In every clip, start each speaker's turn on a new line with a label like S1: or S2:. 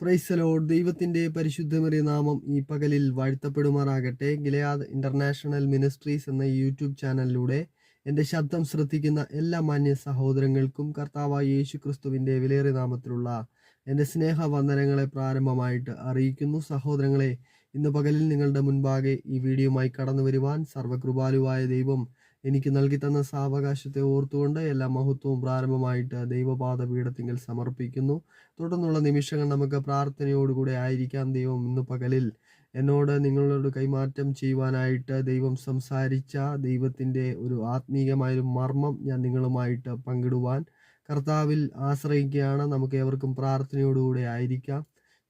S1: പ്രൈസലോഡ് ദൈവത്തിന്റെ പരിശുദ്ധമേറിയ നാമം ഈ പകലിൽ വാഴ്ത്തപ്പെടുമാറാകട്ടെ. ഗിലയാദ് ഇന്റർനാഷണൽ മിനിസ്ട്രീസ് എന്ന യൂട്യൂബ് ചാനലിലൂടെ എന്റെ ശബ്ദം ശ്രദ്ധിക്കുന്ന എല്ലാ മാന്യ സഹോദരങ്ങൾക്കും കർത്താവായ യേശു ക്രിസ്തുവിന്റെ വിലയേറിയ നാമത്തിലുള്ള എന്റെ സ്നേഹ വന്ദനങ്ങളെ പ്രാരംഭമായിട്ട് അറിയിക്കുന്നു. സഹോദരങ്ങളെ ഇന്ന് പകലിൽ നിങ്ങളുടെ മുൻപാകെ ഈ വീഡിയോയുമായി കടന്നു വരുവാൻ സർവകൃപാലുവായ ദൈവം എനിക്ക് നൽകി തന്ന സാവകാശത്തെ ഓർത്തുകൊണ്ട് എല്ലാ മഹത്വവും പ്രാരംഭമായിട്ട് ദൈവപാദ പീഠത്തിങ്കിൽ സമർപ്പിക്കുന്നു. തുടർന്നുള്ള നിമിഷങ്ങൾ നമുക്ക് പ്രാർത്ഥനയോടുകൂടെ ആയിരിക്കാം. ദൈവം ഇന്ന് പകലിൽ എന്നോട് നിങ്ങളോട് കൈമാറ്റം ചെയ്യുവാനായിട്ട് ദൈവം സംസാരിച്ച ദൈവത്തിന്റെ ഒരു ആത്മീയമായൊരു മർമ്മം ഞാൻ നിങ്ങളുമായിട്ട് പങ്കിടുവാൻ കർത്താവിൽ ആശ്രയിക്കുകയാണ്. നമുക്ക് ഏവർക്കും പ്രാർത്ഥനയോടുകൂടെ ആയിരിക്കാം.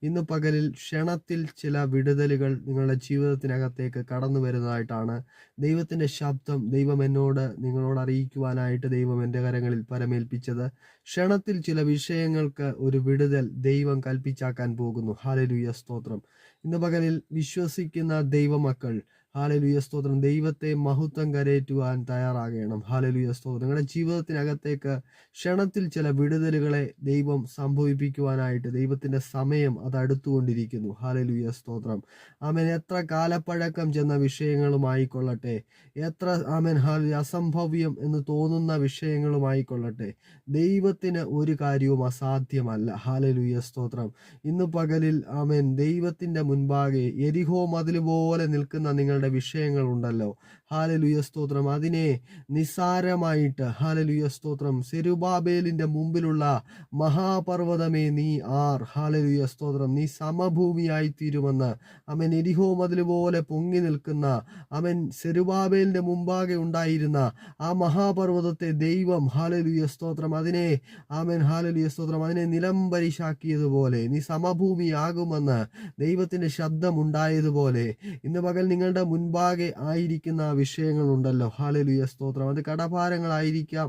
S1: ഇന്ന് പകലിൽ ക്ഷണത്തിൽ ചില വിടുതലുകൾ നിങ്ങളുടെ ജീവിതത്തിനകത്തേക്ക് കടന്നു വരുന്നതായിട്ടാണ് ദൈവത്തിന്റെ ശബ്ദം ദൈവം എന്നോട് നിങ്ങളോട് അറിയിക്കുവാനായിട്ട് ദൈവം എന്റെ കരങ്ങളിൽ പരമേൽപ്പിച്ചത്. ക്ഷണത്തിൽ ചില വിഷയങ്ങൾക്ക് ഒരു വിടുതൽ ദൈവം കൽപ്പിച്ചാക്കാൻ പോകുന്നു. ഹാലലുയ സ്തോത്രം. ഇന്ന് പകലിൽ വിശ്വസിക്കുന്ന ദൈവമക്കൾ ഹാലലുയ സ്തോത്രം. ദൈവത്തെ മഹത്വം കരയറ്റുവാൻ തയ്യാറാകണം. ഹാലലുയ സ്തോത്രം. നിങ്ങളുടെ ജീവിതത്തിനകത്തേക്ക് ക്ഷണത്തിൽ ചില വിടുതലുകളെ ദൈവം സംഭവിപ്പിക്കുവാനായിട്ട് ദൈവത്തിന്റെ സമയം അത് അടുത്തുകൊണ്ടിരിക്കുന്നു. ഹാലലുയ സ്തോത്രം. ആമൻ. എത്ര കാലപ്പഴക്കം ചെന്ന വിഷയങ്ങളുമായിക്കൊള്ളട്ടെ. എത്ര ആമൻ ഹാലു അസംഭവ്യം എന്ന് തോന്നുന്ന വിഷയങ്ങളുമായിക്കൊള്ളട്ടെ. ദൈവത്തിന് ഒരു കാര്യവും അസാധ്യമല്ല. ഹാലലുയ സ്തോത്രം. ഇന്ന് പകലിൽ ആമൻ ദൈവത്തിന്റെ മുൻപാകെ എരിഹോ മതിൽ പോലെ നിൽക്കുന്ന നിങ്ങളുടെ വിഷയങ്ങളുണ്ടല്ലോ. ഹാലലുയ സ്തോത്രം. അതിനെ നിസ്സാരമായിട്ട് ഹാലലുയ സ്തോത്രം. സെരുബാബേലിന്റെ മുമ്പിലുള്ള മഹാപർവതമേ നീ ആർ. ഹാലലുയ സ്തോത്രം. നീ സമഭൂമിയായി തീരുമെന്ന്. അവൻ എരിഹോ പൊങ്ങി നിൽക്കുന്ന അവൻ സെരുബാബേലിന്റെ മുമ്പാകെ ഉണ്ടായിരുന്ന ആ മഹാപർവതത്തെ ദൈവം ഹാലലുയ സ്തോത്രം. അതിനെ ആമൻ ഹാലലുയ സ്തോത്രം. അതിനെ നിലം പരിശാക്കിയതുപോലെ നീ സമഭൂമിയാകുമെന്ന് ദൈവത്തിന്റെ ശബ്ദം ഉണ്ടായതുപോലെ. ഇന്ന് പകൽ നിങ്ങളുടെ മുൻപാകെ ആയിരിക്കുന്ന വിഷയങ്ങളുണ്ടല്ലോ. ഹാലലുയ സ്തോത്രം. അത് കടഭാരങ്ങളായിരിക്കാം.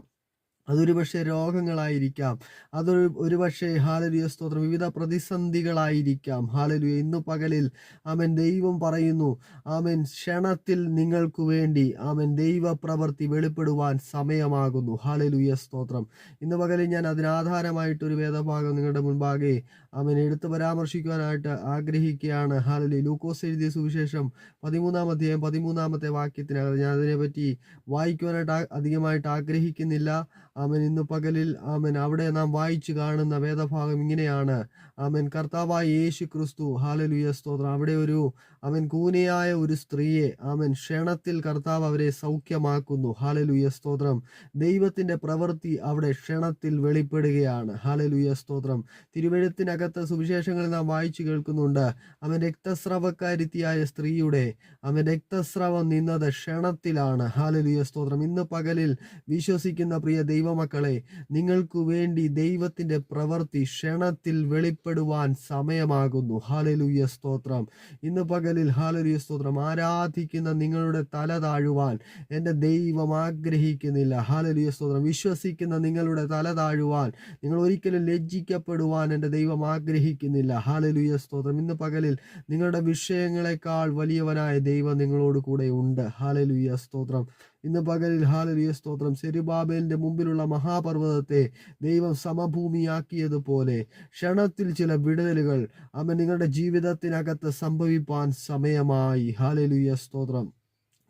S1: അതൊരു പക്ഷേ രോഗങ്ങളായിരിക്കാം. അതൊരു ഒരു പക്ഷേ ഹാലലുയ സ്തോത്രം വിവിധ പ്രതിസന്ധികളായിരിക്കാം. ഹാലലുയ ഇന്നു പകലിൽ ആമൻ ദൈവം പറയുന്നു ആമൻ ക്ഷണത്തിൽ നിങ്ങൾക്കു വേണ്ടി ആമൻ ദൈവ പ്രവൃത്തി വെളിപ്പെടുവാൻ സമയമാകുന്നു. ഹാലലുയ സ്തോത്രം. ഇന്ന് പകലിൽ ഞാൻ അതിനാധാരമായിട്ടൊരു വേദഭാഗം നിങ്ങളുടെ മുൻപാകെ ആമൻ എടുത്തു പരാമർശിക്കുവാനായിട്ട് ആഗ്രഹിക്കുകയാണ്. ഹാലലി ലൂക്കോസ് എഴുതിയ സുവിശേഷം പതിമൂന്നാം അധ്യായം പതിമൂന്നാമത്തെ വാക്യത്തിനകത്ത് ഞാൻ അതിനെപ്പറ്റി വായിക്കുവാനായിട്ട് അധികമായിട്ട് ആഗ്രഹിക്കുന്നില്ല. ആമൻ. ഇന്ന് പകലിൽ ആമൻ. അവിടെ നാം വായിച്ചു കാണുന്ന വേദഭാഗം ഇങ്ങനെയാണ്. ആമൻ. കർത്താവായ യേശു ക്രിസ്തു ഹാലലുയ സ്തോത്രം. അവിടെ ഒരു അവൻ കൂനയായ ഒരു സ്ത്രീയെ ആമൻ ക്ഷണത്തിൽ കർത്താവ് അവരെ സൗഖ്യമാക്കുന്നു. ഹാലലുയ സ്തോത്രം. ദൈവത്തിന്റെ പ്രവൃത്തി അവിടെ ക്ഷണത്തിൽ വെളിപ്പെടുകയാണ്. ഹാലലുയ സ്തോത്രം. തിരുവഴുത്തിനകത്ത് സുവിശേഷങ്ങളിൽ നാം വായിച്ചു കേൾക്കുന്നുണ്ട്. അവൻ രക്തസ്രവക്കാരിത്തിയായ സ്ത്രീയുടെ അവൻ രക്തസ്രവം നിന്നത് ക്ഷണത്തിലാണ്. ഹാലലുയ സ്തോത്രം. ഇന്ന് പകലിൽ വിശ്വസിക്കുന്ന പ്രിയ ദൈവമക്കളെ നിങ്ങൾക്കു വേണ്ടി ദൈവത്തിന്റെ പ്രവൃത്തി ക്ഷണത്തിൽ വെളിപ്പെടുവാൻ സമയമാകുന്നു. ഹാലലുയ സ്തോത്രം. ഇന്ന് പകലിൽ ഹാലലിയ സ്തോത്രം. ആരാധിക്കുന്ന നിങ്ങളുടെ തല താഴുവാൻ എന്റെ ദൈവം ആഗ്രഹിക്കുന്നില്ല. ഹാലലിയ സ്തോത്രം. വിശ്വസിക്കുന്ന നിങ്ങളുടെ തല താഴുവാൻ നിങ്ങൾ ഒരിക്കലും ലജ്ജിക്കപ്പെടുവാൻ എന്റെ ദൈവം ആഗ്രഹിക്കുന്നില്ല. ഹാലലുയ സ്തോത്രം. ഇന്ന് പകലിൽ നിങ്ങളുടെ വിഷയങ്ങളെക്കാൾ വലിയവനായ ദൈവം നിങ്ങളോട് കൂടെ ഉണ്ട്. ഹാലലുയ സ്തോത്രം. ഇന്ന് പകലിൽ ഹാലലിയ സ്തോത്രം. സെരുബാബേലിന്റെ മുമ്പിലുള്ള മഹാപർവതത്തെ ദൈവം സമഭൂമിയാക്കിയതുപോലെ ക്ഷണത്തിൽ ചില വിടുതലുകൾ അവൻ നിങ്ങളുടെ ജീവിതത്തിനകത്ത് സംഭവിപ്പാൻ സമയമായി. ഹാലലിയ സ്തോത്രം.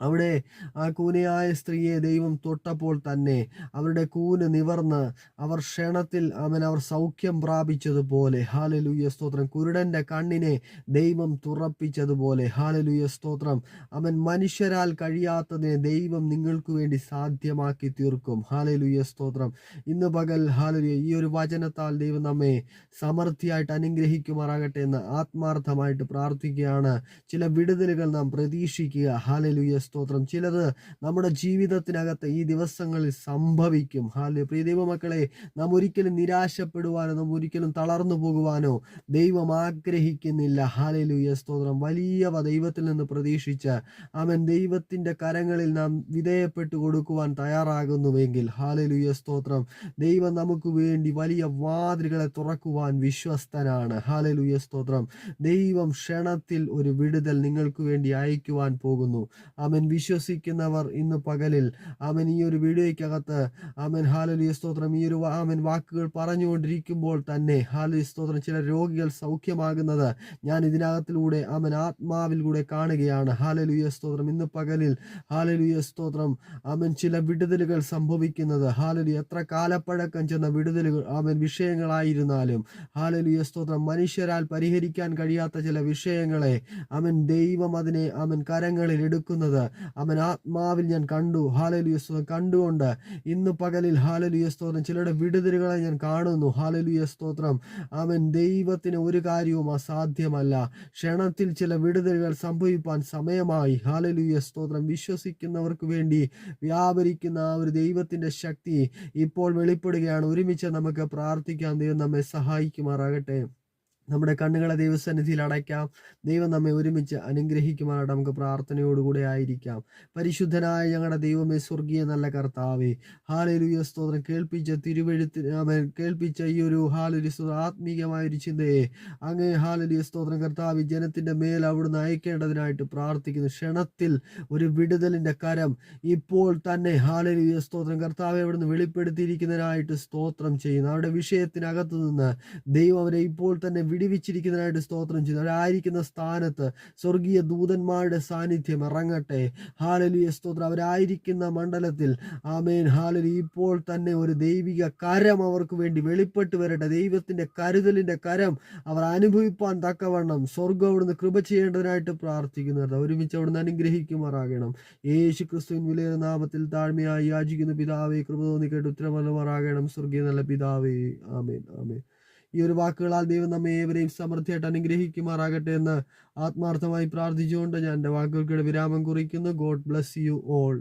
S1: അവിടെ ആ കൂനയായ സ്ത്രീയെ ദൈവം തൊട്ടപ്പോൾ തന്നെ അവരുടെ കൂന് നിവർന്ന് അവർ ക്ഷണത്തിൽ അവൻ അവർ സൗഖ്യം പ്രാപിച്ചതുപോലെ. ഹാലലുയ്യ സ്തോത്രം. കുരുടന്റെ കണ്ണിനെ ദൈവം തുറപ്പിച്ചതുപോലെ. ഹാലലുയ്യ സ്തോത്രം. അവൻ മനുഷ്യരാൽ കഴിയാത്തതിനെ ദൈവം നിങ്ങൾക്ക് വേണ്ടി സാധ്യമാക്കി തീർക്കും. ഹാലലുയ്യ സ്തോത്രം. ഇന്ന് പകൽ ഹാലലുയ ഈ ഒരു വചനത്താൽ ദൈവം നമ്മെ സമൃദ്ധിയായിട്ട് അനുഗ്രഹിക്കുമാറാകട്ടെ എന്ന് ആത്മാർത്ഥമായിട്ട് പ്രാർത്ഥിക്കുകയാണ്. ചില വിടുതലുകൾ നാം പ്രതീക്ഷിക്കുക. ഹാലലുയ സ്തോത്രം. ചിലത് നമ്മുടെ ജീവിതത്തിനകത്ത് ഈ ദിവസങ്ങളിൽ സംഭവിക്കും. ഹാൽ പ്രിയ ദൈവമക്കളെ നാം ഒരിക്കലും നിരാശപ്പെടുവാനോ നാം ഒരിക്കലും തളർന്നു പോകുവാനോ ദൈവം ആഗ്രഹിക്കുന്നില്ല. ഹാലലുയ സ്തോത്രം. വലിയവ ദൈവത്തിൽ നിന്ന് പ്രതീക്ഷിച്ച് അവൻ ദൈവത്തിന്റെ കരങ്ങളിൽ നാം വിധേയപ്പെട്ടു കൊടുക്കുവാൻ തയ്യാറാകുന്നുവെങ്കിൽ ഹാലലുയ സ്തോത്രം. ദൈവം നമുക്ക് വേണ്ടി വലിയ വാതിലുകളെ തുറക്കുവാൻ വിശ്വസ്തനാണ്. ഹാലലുയ സ്തോത്രം. ദൈവം ക്ഷണത്തിൽ ഒരു വിടുതൽ നിങ്ങൾക്ക് വേണ്ടി അയക്കുവാൻ പോകുന്നു. അവൻ വിശ്വസിക്കുന്നവർ ഇന്ന് പകലിൽ. ആമൻ. ഈ ഒരു വീഡിയോയ്ക്കകത്ത് ആമൻ. ഹാലലിയ. സ്തോത്രം. ഈ ഒരു ആമൻ വാക്കുകൾ പറഞ്ഞുകൊണ്ടിരിക്കുമ്പോൾ തന്നെ ഹാലലി സ്തോത്രം. ചില രോഗികൾ സൗഖ്യമാകുന്നത് ഞാൻ ഇതിനകത്തിലൂടെ ആമൻ ആത്മാവിലൂടെ കാണുകയാണ്. ഹാലലുയ. സ്തോത്രം. ഇന്ന് പകലിൽ ഹാലലുയ. സ്തോത്രം. ആമൻ. ചില വിടുതലുകൾ സംഭവിക്കുന്നത് ഹാലലു എത്ര കാലപ്പഴക്കം ചെന്ന വിടുതലുകൾ ആമൻ വിഷയങ്ങളായിരുന്നാലും ഹാലലുയ. സ്തോത്രം. മനുഷ്യരാൽ പരിഹരിക്കാൻ കഴിയാത്ത ചില വിഷയങ്ങളെ അവൻ ദൈവം അതിനെ അവൻ കരങ്ങളിൽ എടുക്കുന്നത് അവൻ ആത്മാവിൽ ഞാൻ കണ്ടു. ഹാലലുയ സ്തോത്രം കണ്ടുകൊണ്ട് ഇന്ന് പകലിൽ ഹാലലുയസ്തോത്രം ചിലരുടെ വിടുതലുകളെ ഞാൻ കാണുന്നു. ഹാലലുയസ്തോത്രം അവൻ ദൈവത്തിന് ഒരു കാര്യവും അസാധ്യമല്ല. ക്ഷണത്തിൽ ചില വിടുതലുകൾ സംഭവിപ്പാൻ സമയമായി. ഹാലലുയ സ്തോത്രം. വിശ്വസിക്കുന്നവർക്ക് വേണ്ടി വ്യാപരിക്കുന്ന ആ ഒരു ദൈവത്തിന്റെ ശക്തി ഇപ്പോൾ വെളിപ്പെടുകയാണ്. ഒരുമിച്ച് നമുക്ക് പ്രാർത്ഥിക്കാൻ ദൈവം നമ്മെ സഹായിക്കുമാറാകട്ടെ. നമ്മുടെ കണ്ണുകളെ ദൈവസന്നിധിയിൽ അടയ്ക്കാം. ദൈവം നമ്മെ ഒരുമിച്ച് അനുഗ്രഹിക്കുമാറാകട്ടെ നമുക്ക് പ്രാർത്ഥനയോടുകൂടെ ആയിരിക്കാം. പരിശുദ്ധനായ ഞങ്ങളുടെ ദൈവമേ സ്വർഗീയ നല്ല കർത്താവേ ഹാലൊരു സ്തോത്രം. കേൾപ്പിച്ച തിരുവഴുത്തി കേൾപ്പിച്ച ഈ ഒരു ഹാലൊരു ആത്മീയമായ ഒരു ചിന്തയെ അങ്ങേ ഹാലൊരു സ്തോത്രം. കർത്താവ് ജനത്തിന്റെ മേൽ അവിടുന്ന് അയക്കേണ്ടതിനായിട്ട് പ്രാർത്ഥിക്കുന്നു. ക്ഷണത്തിൽ ഒരു വിടുതലിന്റെ കരം ഇപ്പോൾ തന്നെ ഹാലൊരു സ്തോത്രം. കർത്താവ് അവിടുന്ന് വെളിപ്പെടുത്തിയിരിക്കുന്നതിനായിട്ട് സ്തോത്രം ചെയ്യുന്നു. അവരുടെ വിഷയത്തിനകത്ത് നിന്ന് ദൈവം അവരെ ഇപ്പോൾ തന്നെ വിടിവിച്ചിരിക്കുന്നതിനായിട്ട് സ്തോത്രം ചെയ്യുന്നു. അവരായിരിക്കുന്ന സ്ഥാനത്ത് സ്വർഗീയ ദൂതന്മാരുടെ സാന്നിധ്യം ഇറങ്ങട്ടെ. ഹാലലിയ സ്തോത്രം. അവരായിരിക്കുന്ന മണ്ഡലത്തിൽ. ആമേൻ. ഹാലലി ഇപ്പോൾ തന്നെ ഒരു ദൈവിക കരം അവർക്ക് വേണ്ടി വെളിപ്പെട്ട് വരട്ടെ. ദൈവത്തിന്റെ കരുതലിന്റെ കരം അവർ അനുഭവിപ്പാൻ തക്കവണ്ണം. സ്വർഗം അവിടുന്ന് കൃപ ചെയ്യേണ്ടതിനായിട്ട് പ്രാർത്ഥിക്കുന്നത് ഒരുമിച്ച് അവിടുന്ന് അനുഗ്രഹിക്കുമാറാകണം. യേശു ക്രിസ്തുവിൻ വിലയ നാമത്തിൽ താഴ്മയായി യാചിക്കുന്ന. പിതാവേ കൃപ തോന്നി കേട്ട് ഉത്തരമല്ലമാറാകണം സ്വർഗീയ നല്ല പിതാവേ. ആമേൻ. ആമേൻ. ഈ ഒരു വാക്കുകളാൽ ദൈവം നമ്മെ ഏവരെയും സമൃദ്ധിയായിട്ട് അനുഗ്രഹിക്കുമാറാകട്ടെ എന്ന് ആത്മാർത്ഥമായി പ്രാർത്ഥിച്ചുകൊണ്ട് ഞാൻ എന്റെ വാക്കുകൾക്കിടെ വിരാമം കുറിക്കുന്നു. God bless you all